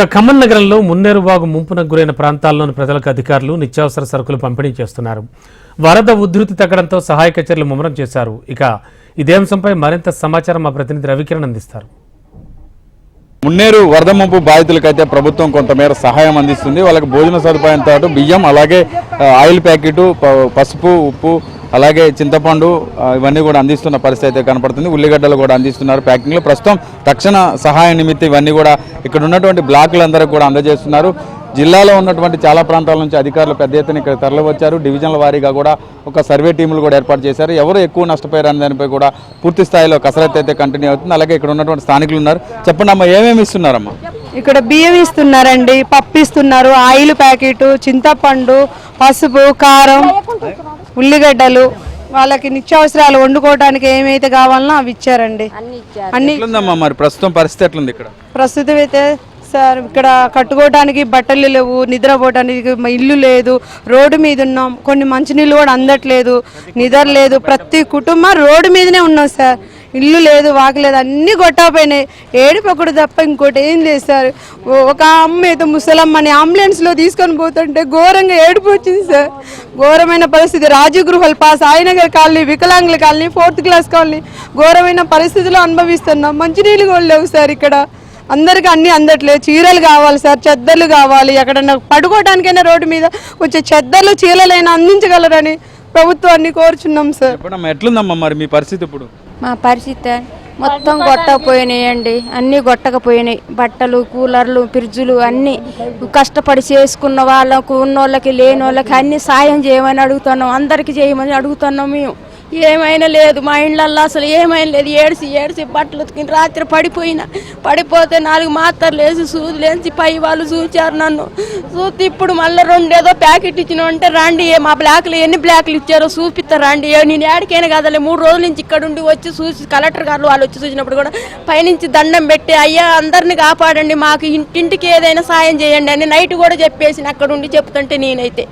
ఇక ఖమ్మం నగరంలో మున్నేరుబాగు ముంపునకు గురైన ప్రాంతాల్లోని ప్రజలకు అధికారులు నిత్యావసర సరుకులు పంపిణీ చేస్తున్నారు. వరద ఉధృతి తగ్గడంతో సహాయక చర్యలు ముమ్మరం చేశారు. ఇక ఇదే అంశంపై మరింత సమాచారం మా ప్రతినిధి రవికిరణ్ అందిస్తారు. మున్నేరు వరద ముంపు బాధితులకైతే ప్రభుత్వం కొంతమేర సహాయం అందిస్తుంది. వాళ్ళకి భోజన సదుపాయంతో పాటు బియ్యం అలాగే ఆయిల్ ప్యాకెట్ పసుపు ఉప్పు అలాగే చింతపండు ఇవన్నీ కూడా అందిస్తున్న పరిస్థితి అయితే కనపడుతుంది. ఉల్లిగడ్డలు కూడా అందిస్తున్నారు ప్యాకింగ్లో. ప్రస్తుతం తక్షణ సహాయ నిమిత్తం ఇవన్నీ కూడా ఇక్కడ ఉన్నటువంటి బ్లాకులందరికీ కూడా అందజేస్తున్నారు. జిల్లాలో ఉన్నటువంటి చాలా ప్రాంతాల నుంచి అధికారులు పెద్ద ఎత్తున ఇక్కడ తరలివచ్చారు. డివిజన్ల వారీగా కూడా ఒక సర్వే టీములు కూడా ఏర్పాటు చేశారు. ఎవరు ఎక్కువ నష్టపోయారు అనే దానిపై కూడా పూర్తి స్థాయిలో కసరత్తు అయితే కంటిన్యూ అవుతుంది. అలాగే ఇక్కడ ఉన్నటువంటి స్థానికులు ఉన్నారు. చెప్పండి అమ్మా ఏమేమి ఇస్తున్నారమ్మా? ఇక్కడ బియ్యం ఇస్తున్నారండి పప్పు ఇస్తున్నారు ఆయిల్ ప్యాకెట్ చింతపండు పసుపు కారం. ఉల్లిగడ్డలు వాళ్ళకి నిత్యావసరాలు వండుకోవడానికి ఏమైతే కావాలనో అవి ఇచ్చారండి. అన్ని మరి? ప్రస్తుతం పరిస్థితి ఎట్లుంది ఇక్కడ? ప్రస్తుతం అయితే సార్ ఇక్కడ కట్టుకోవడానికి బట్టలు లేవు నిద్రపోవడానికి ఇల్లు లేదు రోడ్డు మీద ఉన్నాం. కొన్ని మంచినీళ్ళు కూడా అందట్లేదు నిద్ర లేదు. ప్రతి కుటుంబం రోడ్డు మీదనే ఉన్నాం సార్. ఇల్లు లేదు వాకలేదు అన్నీ కొట్టకపోయినాయి ఏడిపోకూడదు తప్ప ఇంకోటి ఏం లేదు సార్. ఒక అమ్మ అయితే ముసలమ్మని అంబులెన్స్లో తీసుకొని పోతుంటే ఘోరంగా ఏడుపు వచ్చింది సార్. ఘోరమైన పరిస్థితి. రాజు గృహాలు పాస్ ఆయనగర్ కాలనీ వికలాంగుల కాలనీ ఫోర్త్ క్లాస్ కాలనీ ఘోరమైన పరిస్థితిలో అనుభవిస్తున్నాం. మంచినీళ్ళు కూడా లేవు సార్ ఇక్కడ. అందరికి అన్ని అందట్లేదు. చీరలు కావాలి సార్ చెద్దర్లు కావాలి. ఎక్కడన్నా పడుకోవడానికైనా రోడ్డు మీద కొంచెం చెద్దర్లు చీరలైనా అందించగలరని ప్రభుత్వాన్ని కోరుచున్నాం సార్. ఎట్లుందమ్మా మరి మీ పరిస్థితి ఇప్పుడు? మా పరిస్థితి మొత్తం కొట్టకపోయినాయండి అన్నీ కొట్టకపోయినాయి బట్టలు కూలర్లు ఫ్రిడ్జులు అన్నీ కష్టపడి చేసుకున్న వాళ్ళకు ఉన్నోళ్ళకి లేని వాళ్ళకి అన్ని సాయం చేయమని అడుగుతున్నాం. అందరికీ చేయమని అడుగుతున్నాం మేము. ఏమైనా లేదు మా ఇళ్ళల్లో అసలు ఏమైనా లేదు. ఏడిసి ఏడిసి బట్టలు ఉతికిన రాత్రి పడిపోయిన. పడిపోతే నాలుగు మాత్రలు వేసి సూదులేసి పై వాళ్ళు చూచారు నన్ను. చూస్తే ఇప్పుడు మళ్ళీ రెండేదో ప్యాకెట్ ఇచ్చిన అంటే రండి మా బ్లాక్లు ఎన్ని బ్లాక్లు ఇచ్చారో చూపిస్తారు రండి. నేను ఏడికైనా కదలే మూడు రోజుల నుంచి ఇక్కడ ఉండి వచ్చి చూసి కలెక్టర్ గారు వాళ్ళు వచ్చి చూసినప్పుడు కూడా పైనుంచి దండం పెట్టి అయ్యా అందరిని కాపాడండి మాకు ఇంటింటికి ఏదైనా సాయం చేయండి అని నైట్ కూడా చెప్పేసి అక్కడ ఉండి చెప్తుంటే నేనైతే.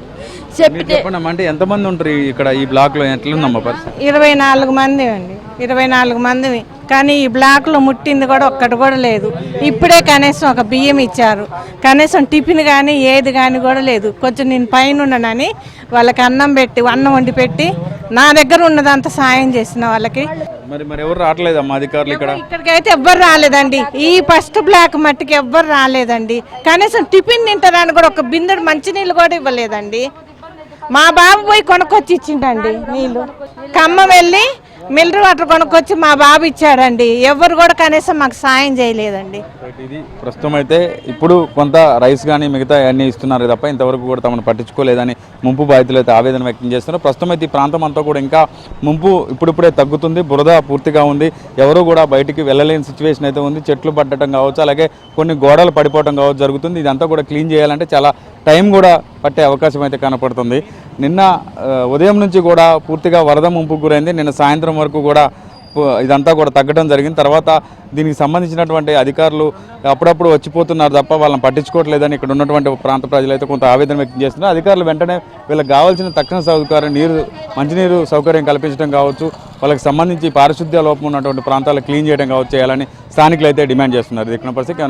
మీరు చెప్పితే చెప్పండి అంటే ఎంతమంది ఉంటారు ఇక్కడ ఈ బ్లాక్లో ఎట్లుందమ్మా పరిస్థితి? ఇరవై నాలుగు మంది అండి. ఇరవై నాలుగు మందిని కానీ ఈ బ్లాక్లో ముట్టింది కూడా ఒక్కటి కూడా లేదు. ఇప్పుడే కనీసం ఒక బియ్యం ఇచ్చారు. కనీసం టిఫిన్ కానీ ఏది కానీ కూడా లేదు. కొంచెం నేను పైన ఉన్నానని వాళ్ళకి అన్నం పెట్టి అన్నం వండి పెట్టి నా దగ్గర ఉన్నదంతా సాయం చేసిన వాళ్ళకి. మరి మరి ఎవరు రావట్లేదమ్మా అధికారులు ఇక్కడ? ఇక్కడికైతే ఎవ్వరు రాలేదండి. ఈ ఫస్ట్ బ్లాక్ మట్టికి ఎవ్వరు రాలేదండి. కనీసం టిఫిన్ తింటారని కూడా ఒక బిందెడు మంచినీళ్ళు కూడా ఇవ్వలేదండి. మా బాబు పోయి కొనుక్కొచ్చి ఇచ్చిండండి నీళ్ళు. ఖమ్మం వెళ్ళి మిల్లర్ వాటర్ కొనుక్కొచ్చి మా బాబు ఇచ్చాడండి. ఎవరు కూడా కనీసం మాకు సాయం చేయలేదండి. ఇది ప్రస్తుతం అయితే ఇప్పుడు కొంత రైస్ కానీ మిగతా అన్ని ఇస్తున్నారు తప్ప ఇంతవరకు కూడా తమను పట్టించుకోలేదని ముంపు బాధితులు అయితే ఆవేదన వ్యక్తం చేస్తున్నారు. ప్రస్తుతం అయితే ఈ ప్రాంతం అంతా కూడా ఇంకా ముంపు ఇప్పుడిప్పుడే తగ్గుతుంది బురద పూర్తిగా ఉంది. ఎవరు కూడా బయటికి వెళ్ళలేని సిచ్యువేషన్ అయితే ఉంది. చెట్లు పట్టడం కావచ్చు అలాగే కొన్ని గోడలు పడిపోవడం కావచ్చు జరుగుతుంది. ఇదంతా కూడా క్లీన్ చేయాలంటే చాలా టైం కూడా పట్టే అవకాశం అయితే కనపడుతుంది. నిన్న ఉదయం నుంచి కూడా పూర్తిగా వరద ముంపుకు గురైంది. నిన్న సాయంత్రం వరకు కూడా ఇదంతా కూడా తగ్గడం జరిగింది. తర్వాత దీనికి సంబంధించినటువంటి అధికారులు అప్పుడప్పుడు వచ్చిపోతున్నారు తప్ప వాళ్ళని పట్టించుకోవట్లేదని ఇక్కడ ఉన్నటువంటి ప్రాంత ప్రజలైతే కొంత ఆవేదన వ్యక్తం చేస్తున్నారు. అధికారులు వెంటనే వీళ్ళకి కావాల్సిన తక్షణ సౌకర్యం నీరు మంచినీరు సౌకర్యం కల్పించడం కావచ్చు వాళ్ళకి సంబంధించి పారిశుద్ధ్య లోపం ఉన్నటువంటి ప్రాంతాలు క్లీన్ చేయడం కావచ్చు చేయాలని స్థానికులు అయితే డిమాండ్ చేస్తున్నారు. ఇక్కడ పరిస్థితి?